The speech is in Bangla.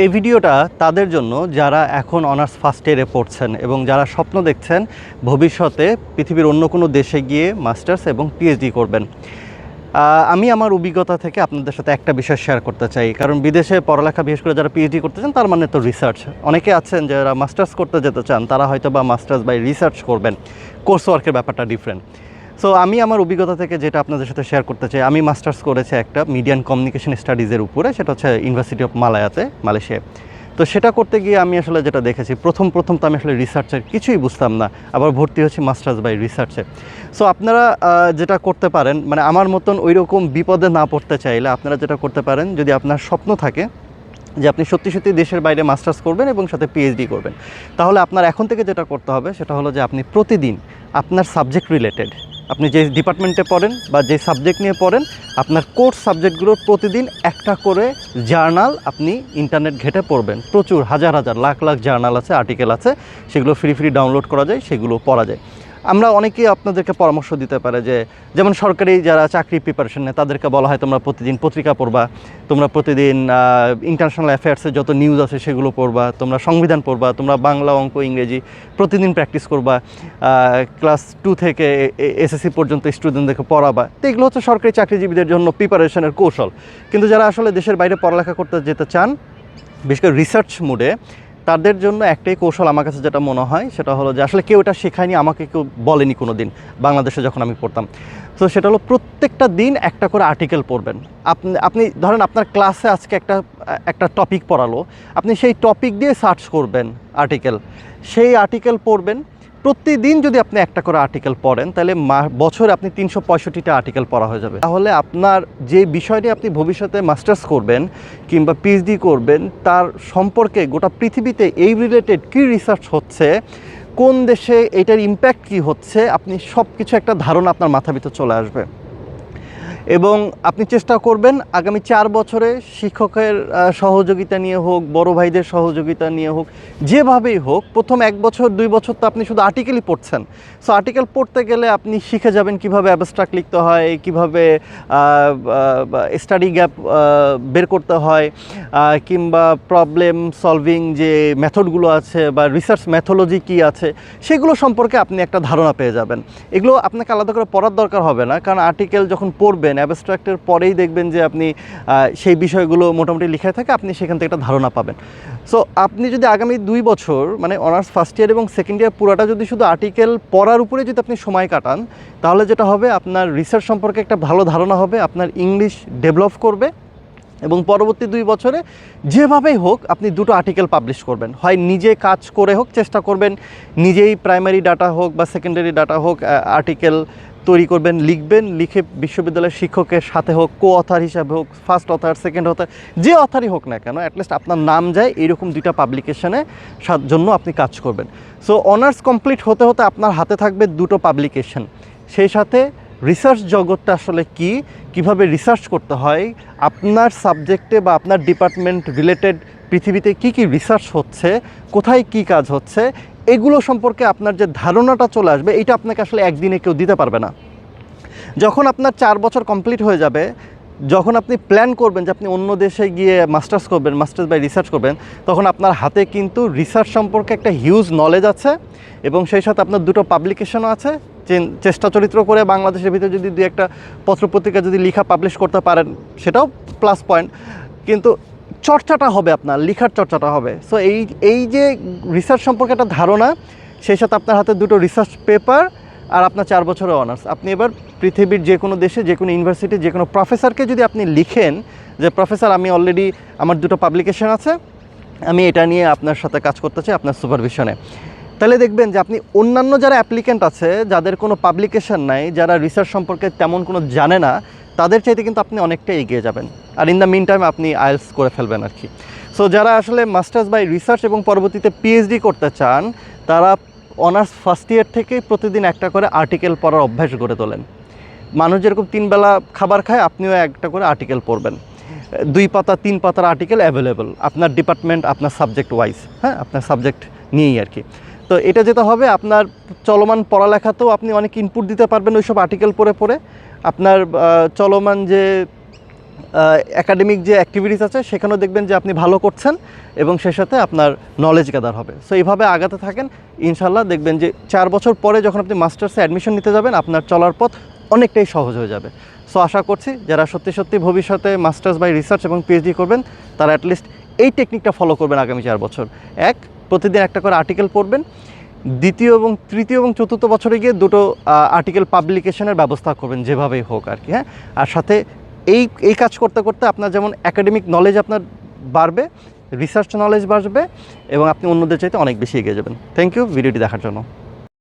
এই ভিডিওটা তাদের জন্য যারা এখন অনার্স ফার্স্ট ইয়ারে পড়ছেন এবং যারা স্বপ্ন দেখছেন ভবিষ্যতে পৃথিবীর অন্য কোনো দেশে গিয়ে মাস্টার্স এবং পিএইচডি করবেন। আমি আমার অভিজ্ঞতা থেকে আপনাদের সাথে একটা বিষয় শেয়ার করতে চাই। কারণ বিদেশে পড়ালেখা, বিশেষ করে যারা পিএইচডি করতে চান, তার মানে তো রিসার্চ অনেকে আছেন যারা মাস্টার্স করতে যেতে চান, তারা হয়তো বা মাস্টার্স বাই রিসার্চ করবেন। কোর্স ওয়ার্কের ব্যাপারটা ডিফারেন্ট সো আমি আমার অভিজ্ঞতা থেকে যেটা আপনাদের সাথে শেয়ার করতে চাই, আমি মাস্টার্স করেছি একটা মিডিয়ান কমিউনিকেশন স্টাডিজের উপরে, সেটা হচ্ছে ইউনিভার্সিটি অফ মালায়াতে মালয়েশিয়ায় তো সেটা করতে গিয়ে আমি আসলে যেটা দেখেছি, প্রথম প্রথম তো আমি আসলে রিসার্চের কিছুই বুঝতাম না, আবার ভর্তি হচ্ছি মাস্টার্স বাই রিসার্চে সো আপনারা যেটা করতে পারেন মানে আমার মতন ওই রকম বিপদে না পড়তে চাইলে আপনারা যেটা করতে পারেন, যদি আপনার স্বপ্ন থাকে যে আপনি সত্যি সত্যি দেশের বাইরে মাস্টার্স করবেন এবং সাথে পিএইচডি করবেন, তাহলে আপনার এখন থেকে যেটা করতে হবে, সেটা হলো যে আপনি প্রতিদিন আপনার সাবজেক্ট রিলেটেড আপনি যে ডিপার্টমেন্টে পড়েন বা যে সাবজেক্ট নিয়ে পড়েন, আপনার কোর্স সাবজেক্টগুলোর প্রতিদিন একটা করে জার্নাল আপনি ইন্টারনেট ঘেটে পড়বেন। প্রচুর, হাজার হাজার, লাখ লাখ জার্নাল আছে, আর্টিকেল আছে, সেগুলো ফ্রি ফ্রি ডাউনলোড করা যায়, সেগুলো পড়া যায়। আমরা অনেকেই আপনাদেরকে পরামর্শ দিতে পারে যে, যেমন সরকারি যারা চাকরি প্রিপারেশন নেয়, তাদেরকে বলা হয় তোমরা প্রতিদিন পত্রিকা পড়বা, তোমরা প্রতিদিন ইন্টারন্যাশনাল অ্যাফেয়ার্সে যত নিউজ আছে সেগুলো পড়বা, তোমরা সংবিধান পড়বা, তোমরা বাংলা অঙ্ক, ইংরেজি প্রতিদিন প্র্যাকটিস করবা ক্লাস টু থেকে এসএসসি পর্যন্ত স্টুডেন্টদেরকে পড়াবা। তো এগুলো হচ্ছে সরকারি চাকরিজীবীদের জন্য প্রিপারেশনের কৌশল। কিন্তু যারা আসলে দেশের বাইরে পড়ালেখা করতে যেতে চান, বিশেষ করে রিসার্চ মুডে তাদের জন্য একটাই কৌশল আমার কাছে যেটা মনে হয়, সেটা হলো যে আসলে কেউ এটা শেখায়নি, আমাকে কেউ বলেনি কোনো দিন বাংলাদেশে যখন আমি পড়তাম। তো সেটা হলো প্রত্যেকটা দিন একটা করে আর্টিকেল পড়বেন। আপনি আপনি ধরেন আপনার ক্লাসে আজকে একটা একটা টপিক পড়ালো, আপনি সেই টপিক দিয়ে সার্চ করবেন আর্টিকেল সেই আর্টিকেল পড়বেন প্রতিদিন যদি আপনি একটা করে আর্টিকেল পড়েন, তাহলে বছরে আপনি তিনশো পঁয়ষট্টিটা আর্টিকেল পড়া হয়ে যাবে। তাহলে আপনার যে বিষয়টি আপনি ভবিষ্যতে মাস্টার্স করবেন কিংবা পিএইচডি করবেন, তার সম্পর্কে গোটা পৃথিবীতে এই রিলেটেড কী রিসার্চ হচ্ছে, কোন দেশে এটার ইম্প্যাক্ট কী হচ্ছে, আপনি সব কিছু একটা ধারণা আপনার মাথার ভিতরে চলে আসবে। এবং আপনি চেষ্টা করবেন আগামী চার বছরে শিক্ষকের সহযোগিতা নিয়ে হোক, বড় ভাইদের সহযোগিতা নিয়ে হোক, যেভাবেই হোক, প্রথম এক বছর, দুই বছর তো আপনি শুধু আর্টিকেলই পড়ছেন। সো আর্টিকেল পড়তে গেলে আপনি শিখে যাবেন কীভাবে অ্যাবস্ট্রাক্ট লিখতে হয়, কীভাবে স্টাডি গ্যাপ বের করতে হয় কিংবা প্রবলেম সলভিং যে মেথডগুলো আছে বা রিসার্চ ম্যাথোলজি কী আছে, সেগুলো সম্পর্কে আপনি একটা ধারণা পেয়ে যাবেন। এগুলো আপনাকে আলাদা করে পড়ার দরকার হবে না, কারণ আর্টিকেল যখন পড়বেন অ্যাবস্ট্রাক্টের পরেই দেখবেন যে আপনি সেই বিষয়গুলো মোটামুটি লিখে থাকে, আপনি সেখান থেকে একটা ধারণা পাবেন। সো আপনি যদি আগামী দুই বছর মানে অনার্স ফার্স্ট ইয়ার এবং সেকেন্ড ইয়ার পুরাটা যদি শুধু আর্টিকেল পড়ার উপরে যদি আপনি সময় কাটান, তাহলে যেটা হবে, আপনার রিসার্চ সম্পর্কে একটা ভালো ধারণা হবে, আপনার ইংলিশ ডেভেলপ করবে এবং পরবর্তী দুই বছরে যেভাবেই হোক, আপনি দুটো আর্টিকেল পাবলিশ করবেন। হয় নিজে কাজ করে হোক, চেষ্টা করবেন, নিজেই প্রাইমারি ডাটা হোক বা সেকেন্ডারি ডাটা হোক আর্টিকেল তৈরি করবেন, লিখবেন, লিখে বিশ্ববিদ্যালয়ের শিক্ষকের সাথে হোক কো অথার হিসাবে হোক ফার্স্ট অথার সেকেন্ড অথার যে অথারই হোক না কেন অ্যাটলিস্ট আপনার নাম যায় এরকম দুইটা পাবলিকেশনে জন্য আপনি কাজ করবেন। সো অনার্স কমপ্লিট হতে হতে আপনার হাতে থাকবে দুটো পাবলিকেশন সেই সাথে রিসার্চ জগৎটা আসলে কি, কীভাবে রিসার্চ করতে হয়, আপনার সাবজেক্টে বা আপনার ডিপার্টমেন্ট রিলেটেড পৃথিবীতে কি কি রিসার্চ হচ্ছে, কোথায় কি কাজ হচ্ছে এগুলো সম্পর্কে আপনার যে ধারণাটা চলে আসবে, এটা আপনাকে আসলে একদিনে কেউ দিতে পারবে না। যখন আপনার চার বছর কমপ্লিট হয়ে যাবে, যখন আপনি প্ল্যান করবেন যে আপনি অন্য দেশে গিয়ে মাস্টার্স করবেন মাস্টার্স বাই রিসার্চ করবেন, তখন আপনার হাতে কিন্তু রিসার্চ সম্পর্কে একটা হিউজ নলেজ আছে এবং সেই সাথে আপনার দুটো পাবলিকেশনও আছে। চেষ্টা চরিত্র করে বাংলাদেশের ভিতরে যদি দু একটা পত্রপত্রিকা যদি লেখা পাবলিশ করতে পারেন, সেটাও প্লাস পয়েন্ট কিন্তু চর্চাটা হবে আপনার, লেখার চর্চাটা হবে। সো এই এই যে রিসার্চ সম্পর্কে একটা ধারণা, সেই সাথে আপনার হাতে দুটো রিসার্চ পেপার আর আপনার চার বছরের অনার্স আপনি এবার পৃথিবীর যে কোনো দেশে, যে কোনো ইউনিভার্সিটি যে কোনো প্রফেসরকে যদি আপনি লিখেন যে প্রফেসর আমি অলরেডি আমার দুটো পাবলিকেশন আছে, আমি এটা নিয়ে আপনার সাথে কাজ করতে চাই, আপনার সুপারভিশনে তাহলে দেখবেন যে আপনি অন্যান্য যারা অ্যাপ্লিকেন্ট আছে, যাদের কোনো পাবলিকেশন নাই, যারা রিসার্চ সম্পর্কে তেমন কোনো জানে না তাদের চাইতে কিন্তু আপনি অনেকটা এগিয়ে যাবেন। আর ইন দ্য মিন টাইম আপনি আইএলস করে ফেলবেন আর কি। সো যারা আসলে মাস্টার্স বাই রিসার্চ এবং পরবর্তীতে পিএইচডি করতে চান, তারা অনার্স ফার্স্ট ইয়ার থেকেই প্রতিদিন একটা করে আর্টিকেল পড়ার অভ্যাস গড়ে তোলেন। মানুষ যেরকম তিনবেলা খাবার খায়, আপনিও একটা করে আর্টিকেল পড়বেন। দুই পাতা, তিন পাতার আর্টিকেল অ্যাভেলেবল আপনার ডিপার্টমেন্ট আপনার সাবজেক্ট ওয়াইজ হ্যাঁ? আপনার সাবজেক্ট নিয়েই আর কি। তো এটা যেটা হবে, আপনার চলমান পড়ালেখাতেও আপনি অনেক ইনপুট দিতে পারবেন ওইসব আর্টিকেল পড়ে পড়ে। আপনার চলমান যে একাডেমিক যে অ্যাক্টিভিটিস আছে, সেখানেও দেখবেন যে আপনি ভালো করছেন এবং সে সাথে আপনার নলেজ গ্যাদার হবে। সো এইভাবে আগাতে থাকেন ইনশাল্লাহ দেখবেন যে চার বছর পরে যখন আপনি মাস্টার্সে অ্যাডমিশন নিতে যাবেন, আপনার চলার পথ অনেকটাই সহজ হয়ে যাবে। সো আশা করছি যারা সত্যি সত্যি ভবিষ্যতে মাস্টার্স বাই রিসার্চ এবং পিএইচডি করবেন, তারা অ্যাটলিস্ট এই টেকনিকটা ফলো করবেন আগামী চার বছর। এক প্রতিদিন একটা করে আর্টিকেল পড়বেন। দ্বিতীয় এবং তৃতীয় এবং চতুর্থ বছরে গিয়ে দুটো আর্টিকেল পাবলিকেশনের ব্যবস্থা করবেন, যেভাবেই হোক আর কি হ্যাঁ? আর সাথে এই এই কাজ করতে করতে আপনার যেমন একাডেমিক নলেজ আপনার বাড়বে রিসার্চ নলেজ বাড়বে এবং আপনি অন্যদের চাইতে অনেক বেশি এগিয়ে যাবেন। থ্যাংক ইউ ভিডিওটি দেখার জন্য।